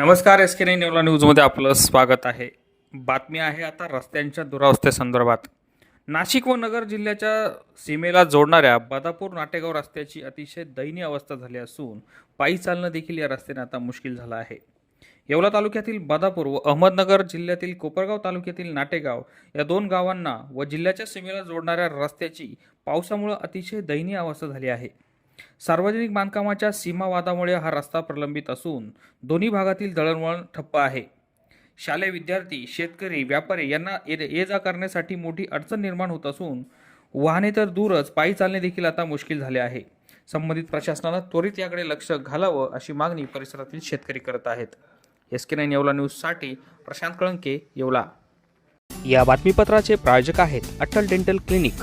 नमस्कार S K nine Yeola न्यूजमध्ये आपलं स्वागत आहे. बातमी आहे आता रस्त्यांच्या दुरावस्थेसंदर्भात नाशिक व नगर जिल्ह्याच्या सीमेला जोडणाऱ्या बदापूर नाटेगाव रस्त्याची अतिशय दयनीय अवस्था झाली असून पायी चालणं देखील या रस्त्याने आता मुश्किल झालं आहे. येवला तालुक्यातील बदापूर व अहमदनगर जिल्ह्यातील कोपरगाव तालुक्यातील नाटेगाव या दोन गावांना व जिल्ह्याच्या सीमेला जोडणाऱ्या रस्त्याची पावसामुळं अतिशय दयनीय अवस्था झाली आहे. सार्वजनिक बांधकामाच्या सीमावादामुळे हा रस्ता प्रलंबित असून दोन्ही भागातील दळणवळण ठप्प आहे. शालेय विद्यार्थी शेतकरी व्यापारी यांना ये ये जा करण्यासाठी मोठी अडचण निर्माण होत असून वाहने तर दूरच पायी चालणे देखील आता मुश्किल झाले आहे. संबंधित प्रशासनानं त्वरित याकडे लक्ष घालावं अशी मागणी परिसरातील शेतकरी करत आहेत. एस के नाईन येवला न्यूजसाठी प्रशांत कळंके येवला. या बातमीपत्राचे प्रायोजक आहेत Atal dental clinic.